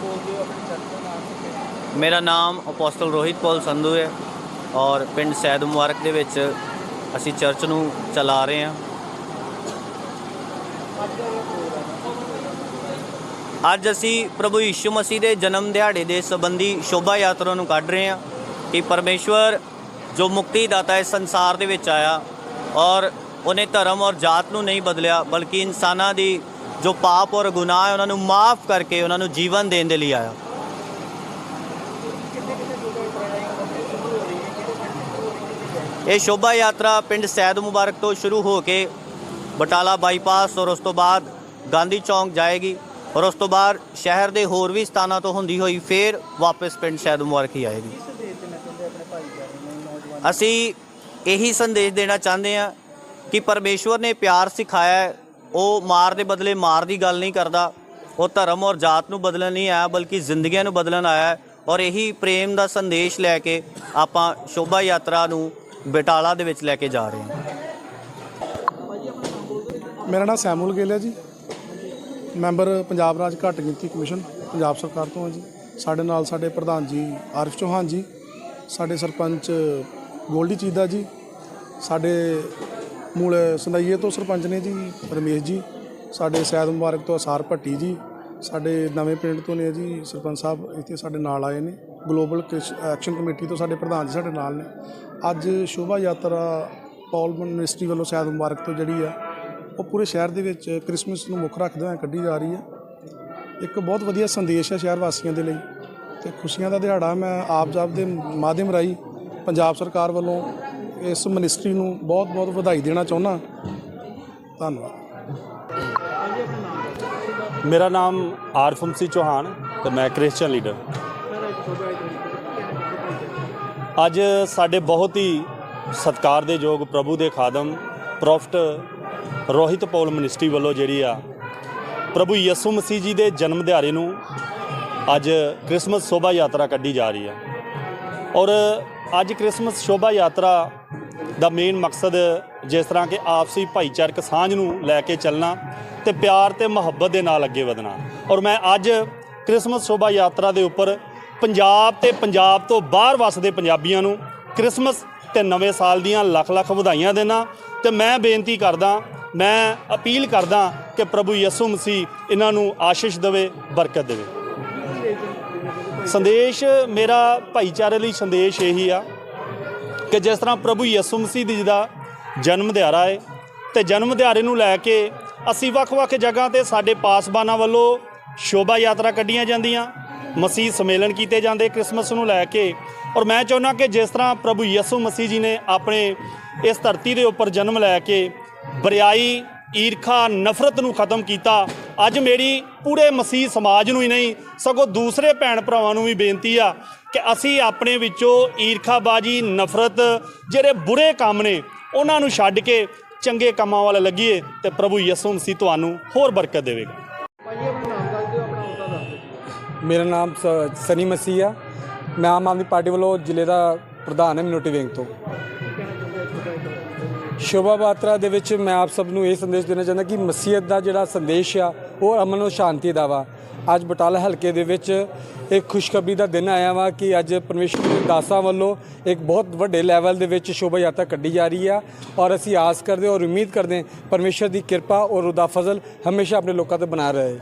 ਬੋਲਦੇ ਹੋ ਆਪਣੀ ਚਰਚ ਦਾ ਨਾਮ ਕੀ ਮੇਰਾ ਨਾਮ ਅਪੋਸਟਲ ਰੋਹਿਤ ਪੌਲ ਸੰਧੂ ਹੈ ਔਰ ਪਿੰਡ ਸੈਦ ਮੁਬਾਰਕ ਦੇ ਵਿੱਚ ਅਸੀਂ ਚਰਚ ਨੂੰ ਚਲਾ ਰਹੇ ਹਾਂ। ਅੱਜ ਅਸੀਂ ਪ੍ਰਭੂ ਯਿਸੂ ਮਸੀਹ ਦੇ ਜਨਮ ਦਿਹਾੜੇ ਦੇ ਸੰਬੰਧੀ ਸ਼ੋਭਾ ਯਾਤਰਾ ਨੂੰ ਕੱਢ ਰਹੇ ਹਾਂ ਕਿ ਪਰਮੇਸ਼ਵਰ ਜੋ ਮੁਕਤੀ ਦਾਤਾ ਹੈ ਸੰਸਾਰ ਦੇ ਵਿੱਚ ਆਇਆ ਔਰ ਉਹਨੇ ਧਰਮ ਔਰ ਜਾਤ ਨੂੰ ਨਹੀਂ ਬਦਲਿਆ, ਬਲਕਿ ਇਨਸਾਨਾਂ ਦੀ ਜੋ ਪਾਪ ਔਰ ਗੁਨਾਹ ਹੈ, ਉਹਨਾਂ ਨੂੰ ਮਾਫ ਕਰਕੇ ਉਹਨਾਂ ਨੂੰ ਜੀਵਨ ਦੇਣ ਦੇ ਲਈ ਆਇਆ। ਇਹ ਸ਼ੋਭਾ ਯਾਤਰਾ ਪਿੰਡ ਸੈਦ ਮੁਬਾਰਕ ਤੋਂ ਸ਼ੁਰੂ ਹੋ ਕੇ ਬਟਾਲਾ ਬਾਈਪਾਸ ਔਰ ਉਸ ਤੋਂ ਬਾਅਦ ਗਾਂਧੀ ਚੌਂਕ ਜਾਏਗੀ ਔਰ ਉਸ ਤੋਂ ਬਾਅਦ ਸ਼ਹਿਰ ਦੇ ਹੋਰ ਵੀ ਸਥਾਨਾਂ ਤੋਂ ਹੁੰਦੀ ਹੋਈ ਫੇਰ ਵਾਪਸ ਪਿੰਡ ਸੈਦ ਮੁਬਾਰਕ ਹੀ ਆਏਗੀ। ਅਸੀਂ ਇਹੀ ਸੰਦੇਸ਼ ਦੇਣਾ ਚਾਹੁੰਦੇ ਹਾਂ ਕਿ ਪਰਮੇਸ਼ਵਰ ਨੇ ਪਿਆਰ ਸਿਖਾਇਆ ਉਹ ਮਾਰ ਦੇ ਬਦਲੇ ਮਾਰ ਦੀ ਗੱਲ ਨਹੀਂ ਕਰਦਾ। ਉਹ ਧਰਮ ਔਰ ਜਾਤ ਨੂੰ ਬਦਲਣ ਨਹੀਂ ਆਇਆ, ਬਲਕਿ ਜ਼ਿੰਦਗੀਆਂ ਨੂੰ ਬਦਲਣ ਆਇਆ ਔਰ ਇਹੀ ਪ੍ਰੇਮ ਦਾ ਸੰਦੇਸ਼ ਲੈ ਕੇ ਆਪਾਂ ਸ਼ੋਭਾ ਯਾਤਰਾ ਨੂੰ ਬਟਾਲਾ ਦੇ ਵਿੱਚ ਲੈ ਕੇ ਜਾ ਰਹੇ ਹਾਂ। ਮੇਰਾ ਨਾਮ ਸੈਮੂਅਲ ਗਿੱਲ ਹੈ ਜੀ। ਮੈਂਬਰ ਪੰਜਾਬ ਰਾਜ ਘੱਟ ਗਿਣਤੀ ਕਮਿਸ਼ਨ, ਪੰਜਾਬ ਸਰਕਾਰ ਤੋਂ ਹਾਂ ਜੀ। ਸਾਡੇ ਨਾਲ ਸਾਡੇ ਪ੍ਰਧਾਨ ਜੀ ਆਰਿਫ ਚੌਹਾਨ ਜੀ, ਸਾਡੇ ਸਰਪੰਚ ਗੋਲਡੀ ਚੀਦਾ ਜੀ, ਸਾਡੇ ਮੂਲ ਸੰਦਾਈਏ ਤੋਂ ਸਰਪੰਚ ਨੇ ਜੀ, ਰਮੇਸ਼ ਜੀ, ਸਾਡੇ ਸੈਦ ਮੁਬਾਰਕ ਤੋਂ ਅਸਾਰ ਭੱਟੀ ਜੀ, ਸਾਡੇ ਨਵੇਂ ਪਿੰਡ ਤੋਂ ਨੇ ਜੀ ਸਰਪੰਚ ਸਾਹਿਬ, ਇੱਥੇ ਸਾਡੇ ਨਾਲ ਆਏ ਨੇ, ਗਲੋਬਲ ਐਕਸ਼ਨ ਕਮੇਟੀ ਤੋਂ ਸਾਡੇ ਪ੍ਰਧਾਨ ਜੀ ਸਾਡੇ ਨਾਲ ਨੇ। ਅੱਜ ਸ਼ੋਭਾ ਯਾਤਰਾ ਪੌਲ ਮਿਨਿਸਟਰੀ ਵੱਲੋਂ ਸੈਦ ਮੁਬਾਰਕ ਤੋਂ ਜਿਹੜੀ ਆ, ਉਹ ਪੂਰੇ ਸ਼ਹਿਰ ਦੇ ਵਿੱਚ ਕ੍ਰਿਸਮਸ ਨੂੰ ਮੁੱਖ ਰੱਖਦੇ ਹੋਏ ਕੱਢੀ ਜਾ ਰਹੀ ਹੈ ਇੱਕ ਬਹੁਤ ਵਧੀਆ ਸੰਦੇਸ਼ ਹੈ ਸ਼ਹਿਰ ਵਾਸੀਆਂ ਦੇ ਲਈ ਤੇ ਖੁਸ਼ੀਆਂ ਦਾ ਦਿਹਾੜਾ ਮੈਂ ਆਪ ਜਾਪ ਦੇ ਮਾਧਿਅਮ ਰਾਹੀਂ ਪੰਜਾਬ ਸਰਕਾਰ ਵੱਲੋਂ ਇਸ ਮਿਨਿਸਟਰੀ ਨੂੰ ਬਹੁਤ ਬਹੁਤ ਵਧਾਈ ਦੇਣਾ ਚਾਹੁੰਦਾ। ਧੰਨਵਾਦ। ਮੇਰਾ ਨਾਮ ਆਰਫਮ ਸੀ ਚੌਹਾਨ ਤੇ ਮੈਂ ਕ੍ਰਿਸਚੀਅਨ ਲੀਡਰ। ਅੱਜ ਸਾਡੇ ਬਹੁਤ ਹੀ ਸਤਿਕਾਰ ਦੇ ਯੋਗ ਪ੍ਰਭੂ ਦੇ ਖਾਦਮ ਪ੍ਰੋਫਟ ਰੋਹਿਤ ਪੌਲ ਮਿਨਿਸਟਰੀ ਵੱਲੋਂ ਜਿਹੜੀ ਆ ਪ੍ਰਭੂ ਯਿਸੂ ਮਸੀਹ ਜੀ ਦੇ ਜਨਮ ਦਿਹਾੜੇ ਨੂੰ ਅੱਜ ਕ੍ਰਿਸਮਸ ਸ਼ੋਭਾ ਯਾਤਰਾ ਕੱਢੀ ਜਾ ਰਹੀ ਆ। ਔਰ ਅੱਜ ਕ੍ਰਿਸਮਸ ਸ਼ੋਭਾ ਯਾਤਰਾ ਦਾ ਮੇਨ ਮਕਸਦ ਜਿਸ ਤਰ੍ਹਾਂ ਕਿ ਆਪਸੀ ਭਾਈਚਾਰਕ ਸਾਂਝ ਨੂੰ ਲੈ ਕੇ ਚੱਲਣਾ ਤੇ ਪਿਆਰ ਤੇ ਮੁਹੱਬਤ ਦੇ ਨਾਲ ਅੱਗੇ ਵਧਣਾ। ਔਰ ਮੈਂ ਅੱਜ ਕ੍ਰਿਸਮਸ ਸ਼ੋਭਾ ਯਾਤਰਾ ਦੇ ਉੱਪਰ ਪੰਜਾਬ ਤੇ ਪੰਜਾਬ ਤੋਂ ਬਾਹਰ ਵਸਦੇ ਪੰਜਾਬੀਆਂ ਨੂੰ ਕ੍ਰਿਸਮਸ ਤੇ ਨਵੇਂ ਸਾਲ ਦੀਆਂ ਲੱਖ ਲੱਖ ਵਧਾਈਆਂ ਦੇਣਾ ਤੇ ਮੈਂ ਬੇਨਤੀ ਕਰਦਾ, ਮੈਂ ਅਪੀਲ ਕਰਦਾ ਕਿ ਪ੍ਰਭੂ ਯਿਸੂ ਮਸੀਹ ਇਹਨਾਂ ਨੂੰ ਆਸ਼ੀਸ਼ ਦੇਵੇ, ਬਰਕਤ ਦੇਵੇ। ਸੰਦੇਸ਼ ਮੇਰਾ ਭਾਈਚਾਰੇ ਲਈ ਸੰਦੇਸ਼ ਇਹੀ ਆ ਕਿ ਜਿਸ ਤਰ੍ਹਾਂ ਪ੍ਰਭੂ ਯਿਸੂ ਮਸੀਹ ਜੀ ਦਾ ਜਨਮ ਦਿਹਾੜਾ ਹੈ ਤੇ ਜਨਮ ਦਿਹਾੜੇ ਨੂੰ ਲੈ ਕੇ ਅਸੀਂ ਵੱਖ-ਵੱਖ ਜਗ੍ਹਾ ਤੇ ਸਾਡੇ ਪਾਸਬਾਨਾਂ ਵੱਲੋਂ ਸ਼ੋਭਾ ਯਾਤਰਾ ਕੱਢੀਆਂ ਜਾਂਦੀਆਂ, ਮਸੀਹ ਸਮੇਲਨ ਕੀਤੇ ਜਾਂਦੇ ਕ੍ਰਿਸਮਸ ਨੂੰ ਲੈ ਕੇ। ਔਰ ਮੈਂ ਚਾਹੁੰਦਾ ਕਿ ਜਿਸ ਤਰ੍ਹਾਂ ਪ੍ਰਭੂ ਯਿਸੂ ਮਸੀਹ ਜੀ ਨੇ ਆਪਣੇ ਇਸ ਧਰਤੀ ਦੇ ਉੱਪਰ ਜਨਮ ਲੈ ਕੇ ਬਰਿਆਈ ਈਰਖਾ ਨਫ਼ਰਤ ਨੂੰ ਖਤਮ ਕੀਤਾ। ਅੱਜ ਮੇਰੀ ਪੂਰੇ ਮਸੀਹ ਸਮਾਜ ਨੂੰ ਹੀ ਨਹੀਂ ਸਗੋਂ ਦੂਸਰੇ ਭੈਣ ਭਰਾਵਾਂ ਨੂੰ ਵੀ ਬੇਨਤੀ ਆ ਕਿ ਅਸੀਂ ਆਪਣੇ ਵਿੱਚੋਂ ਈਰਖਾਬਾਜੀ ਨਫ਼ਰਤ ਜਿਹੜੇ ਬੁਰੇ ਕੰਮ ਨੇ ਉਹਨਾਂ ਨੂੰ ਛੱਡ ਕੇ ਚੰਗੇ ਕੰਮਾਂ ਵੱਲ ਲੱਗੀਏ ਤੇ ਪ੍ਰਭੂ ਯਿਸੂ ਮਸੀਹ ਤੁਹਾਨੂੰ ਹੋਰ ਬਰਕਤ ਦੇਵੇਗਾ। ਭਾਈ ਆਪਣਾ ਨਾਮ ਦੱਸ ਦਿਓ ਆਪਣਾ ਅਹੁਦਾ ਦੱਸ ਦਿਓ। ਮੇਰਾ ਨਾਮ ਸ- ਸਨੀ ਮਸੀਹ ਆ। ਮੈਂ ਆਮ ਆਦਮੀ ਪਾਰਟੀ ਵੱਲੋਂ ਜ਼ਿਲ੍ਹੇ ਦਾ ਪ੍ਰਧਾਨ ਹਾਂ ਮਿਨੋਟੀ ਵਿੰਗ ਤੋਂ। ਸ਼ੋਭਾ ਯਾਤਰਾ ਦੇ ਵਿੱਚ ਮੈਂ ਆਪ ਸਭ ਨੂੰ ਇਹ ਸੰਦੇਸ਼ ਦੇਣਾ ਚਾਹੁੰਦਾ ਕਿ ਮਸੀਹਤ ਦਾ ਜਿਹੜਾ ਸੰਦੇਸ਼ ਆ, ਉਹ ਅਮਨ ਔਰ ਸ਼ਾਂਤੀ ਦਾ ਵਾ। ਅੱਜ ਬਟਾਲਾ ਹਲਕੇ ਦੇ ਵਿੱਚ ਇੱਕ ਖੁਸ਼ਖਬਰੀ ਦਾ ਦਿਨ ਆਇਆ ਵਾ ਕਿ ਅੱਜ ਪਰਮੇਸ਼ਰ ਦੇ ਦਾਸਾਂ ਵੱਲੋਂ ਇੱਕ ਬਹੁਤ ਵੱਡੇ ਲੈਵਲ ਦੇ ਵਿੱਚ ਸ਼ੋਭਾ ਯਾਤਰਾ ਕੱਢੀ ਜਾ ਰਹੀ ਆ ਔਰ ਅਸੀਂ ਆਸ ਕਰਦੇ ਔਰ ਉਮੀਦ ਕਰਦੇ ਪਰਮੇਸ਼ਰ ਦੀ ਕਿਰਪਾ ਔਰ ਉਹਦਾ ਫਜ਼ਲ ਹਮੇਸ਼ਾ ਆਪਣੇ ਲੋਕਾਂ ਤੇ ਬਣਾ ਰਹੇ।